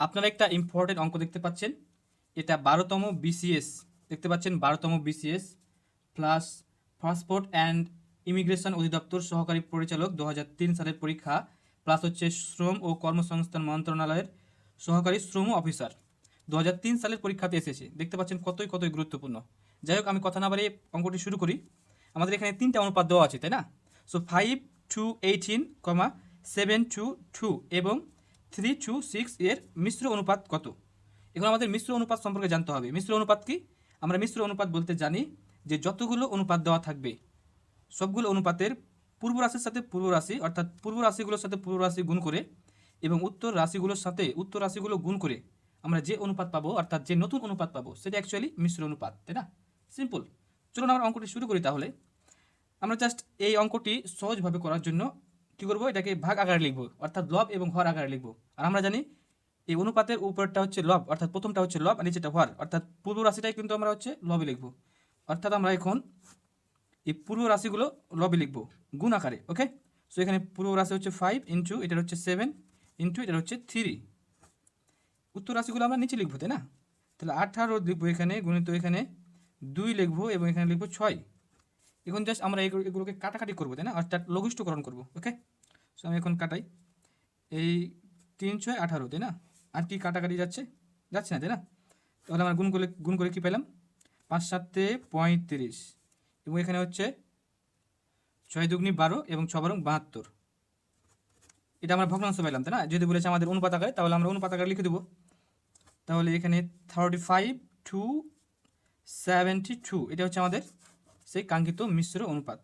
আপনারা একটা ইম্পর্টেন্ট অঙ্ক দেখতে পাচ্ছেন। এটা বারোতম বিসিএস দেখতে পাচ্ছেন বারোতম BCS plus passport and immigration অধিদপ্তর সহকারী পরিচালক দু হাজার তিন সালের পরীক্ষা প্লাস হচ্ছে শ্রম ও কর্মসংস্থান মন্ত্রণালয়ের সহকারী শ্রম অফিসার। দু হাজার তিন সালের পরীক্ষাতে এসেছে। দেখতে পাচ্ছেন কতই কতই গুরুত্বপূর্ণ। যাই হোক, আমি কথা না বাড়িয়ে অঙ্কটি শুরু করি। আমাদের এখানে তিনটা অনুপাত দেওয়া আছে, তাই না? So five two eighteen comma seven two two এবং থ্রি টু সিক্স এর মিশ্র অনুপাত কত? এখন আমাদের মিশ্র অনুপাত সম্পর্কে জানতে হবে। মিশ্র অনুপাত কি? আমরা মিশ্র অনুপাত বলতে জানি যে যতগুলো অনুপাত দেওয়া থাকবে, সবগুলো অনুপাতের পূর্ব রাশির সাথে পূর্ব রাশি, অর্থাৎ পূর্ব রাশিগুলোর সাথে পূর্ব রাশি গুণ করে এবং উত্তর রাশিগুলোর সাথে উত্তর রাশিগুলো গুণ করে আমরা যে অনুপাত পাবো, অর্থাৎ যে নতুন অনুপাত পাবো, সেটা অ্যাকচুয়ালি মিশ্র অনুপাত, তাই না? সিম্পল চলুন আমরা অঙ্কটি শুরু করি তাহলে। আমরা জাস্ট এই অঙ্কটি সহজভাবে করার জন্য কী করব? এটাকে ভাগ আকারে লিখব। অর্থাৎ লব এবং হর আকারে লিখব। আর আমরা জানি এই অনুপাতের উপরটা হচ্ছে লব, অর্থাৎ প্রথমটা হচ্ছে লব আর নিচেটা হর। অর্থাৎ পূর্ব রাশিটাই কিন্তু আমরা হচ্ছে লবে লিখব। অর্থাৎ আমরা এখন এই পূর্ব রাশিগুলো লবে লিখব, গুণ আকারে ওকে সো এখানে পূর্ব রাশি হচ্ছে ফাইভ ইন্টু এটা হচ্ছে সেভেন ইন্টু এটা হচ্ছে থ্রি উত্তর রাশিগুলো আমরা নিচে লিখব, তাই না? তাহলে আঠারো লিখব এখানে, গুণিত এখানে দুই লিখব এবং এখানে লিখব ছয়। এখন জাস্ট আমরা এগুলো- এগুলোকে কাটাকাটি করব, তাই না? অর্থাৎ লঘিষ্ঠকরণ করব ওকে সো আমি এখন কাটাই। এই তিন ছয় আঠারো, তাই না? আর কি কাটাকাটি যাচ্ছে? যাচ্ছে না, তাই না? তাহলে আমরা গুণ করে গুণ করে কী পেলাম? পাঁচ সাতে পঁয়ত্রিশ। এবং এখানে হচ্ছে ছয় দুগুনি বারো এবং ছ বারো বাহাত্তর। এটা আমরা ভগ্নাংশ পেলাম, তাই না? যদি বলেছে আমাদের অনুপাত আকারে, তাহলে আমরা অনুপাত আকারে লিখে দেবো। তাহলে এখানে thirty five two seventy two, এটা হচ্ছে আমাদের সেই কাঙ্ক্ষিত মিশ্র অনুপাত।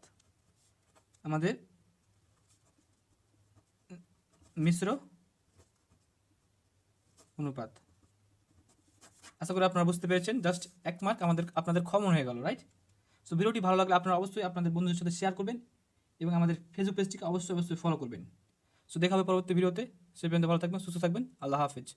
আমাদের মিশ্র অনুপাত। আশা করি আপনারা বুঝতে পেরেছেন। জাস্ট এক মার্ক আমাদের, আপনাদের খমন হয়ে গেল রাইট সো ভিডিওটি ভালো লাগলে আপনারা অবশ্যই আপনাদের বন্ধুদের সাথে শেয়ার করবেন এবং আমাদের ফেসবুক পেজটিকে অবশ্যই অবশ্যই ফলো করবেন। সো দেখা হবে পরবর্তী ভিডিওতে। সে পর্যন্ত ভালো থাকবেন, সুস্থ থাকবেন। আল্লাহ হাফেজ।